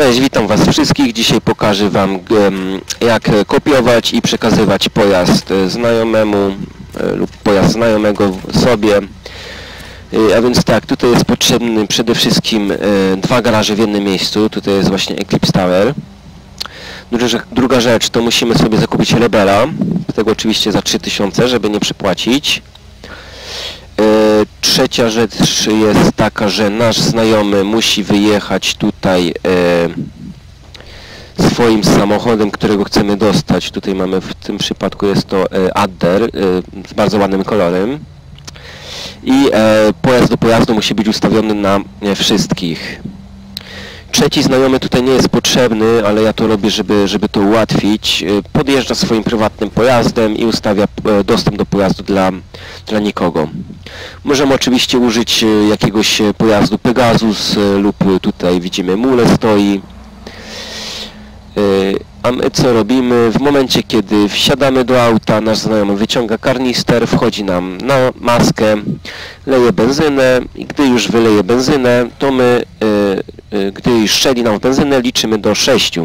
Cześć, witam Was wszystkich. Dzisiaj pokażę Wam jak kopiować i przekazywać pojazd e, znajomemu e, lub pojazd znajomego sobie. E, A więc tak, tutaj jest potrzebny przede wszystkim dwa garaże w jednym miejscu. Tutaj jest właśnie Eclipse Tower. Druga rzecz- to musimy sobie zakupić rebela. Tego oczywiście za 3000, żeby nie przypłacić. Trzecia rzecz jest taka, że nasz znajomy musi wyjechać tutaj e, swoim samochodem, którego chcemy dostać. Tutaj mamy w tym przypadku jest to e, Adder e, z bardzo ładnym kolorem. I e, pojazd do pojazdu musi być ustawiony na e, wszystkich. Trzeci znajomy tutaj nie jest potrzebny, ale ja to robię, żeby, żeby to ułatwić. E, Podjeżdża swoim prywatnym pojazdem i ustawia e, dostęp do pojazdu dla, dla nikogo. Możemy oczywiście użyć e, jakiegoś e, pojazdu Pegasus lub tutaj widzimy Mule stoi. A my co robimy? W momencie kiedy wsiadamy do auta, nasz znajomy wyciąga karnister, wchodzi nam na maskę, leje benzynę i gdy już wyleje benzynę, to my, gdy już strzeli nam benzynę, liczymy do 6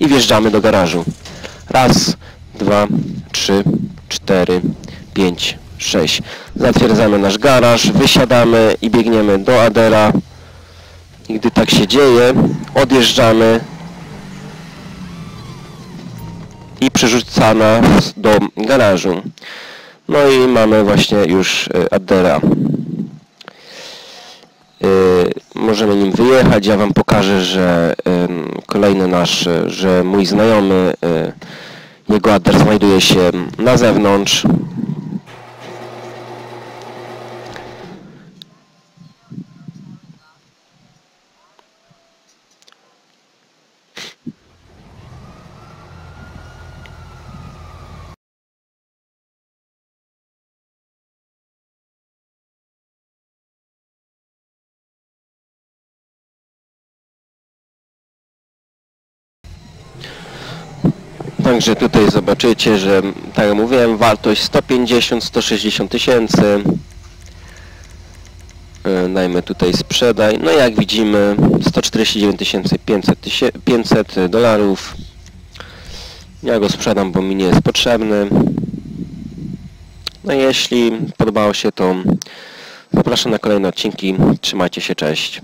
i wjeżdżamy do garażu. Raz, dwa, trzy, cztery, pięć, sześć. Zatwierdzamy nasz garaż, wysiadamy i biegniemy do Adera. I gdy tak się dzieje, odjeżdżamy i przerzuca nas do garażu. No i mamy właśnie już e, Adera. Możemy nim wyjechać. Ja Wam pokażę, że kolejny nasz, e, że mój znajomy, e, jego Adder znajduje się na zewnątrz. Także tutaj zobaczycie, że tak jak mówiłem, wartość 150-160 tysięcy. E, Dajmy tutaj sprzedaj. No jak widzimy 149 500, 500 dolarów. Ja go sprzedam, bo mi nie jest potrzebny. No jeśli podobało się to, zapraszam na kolejne odcinki. Trzymajcie się, cześć.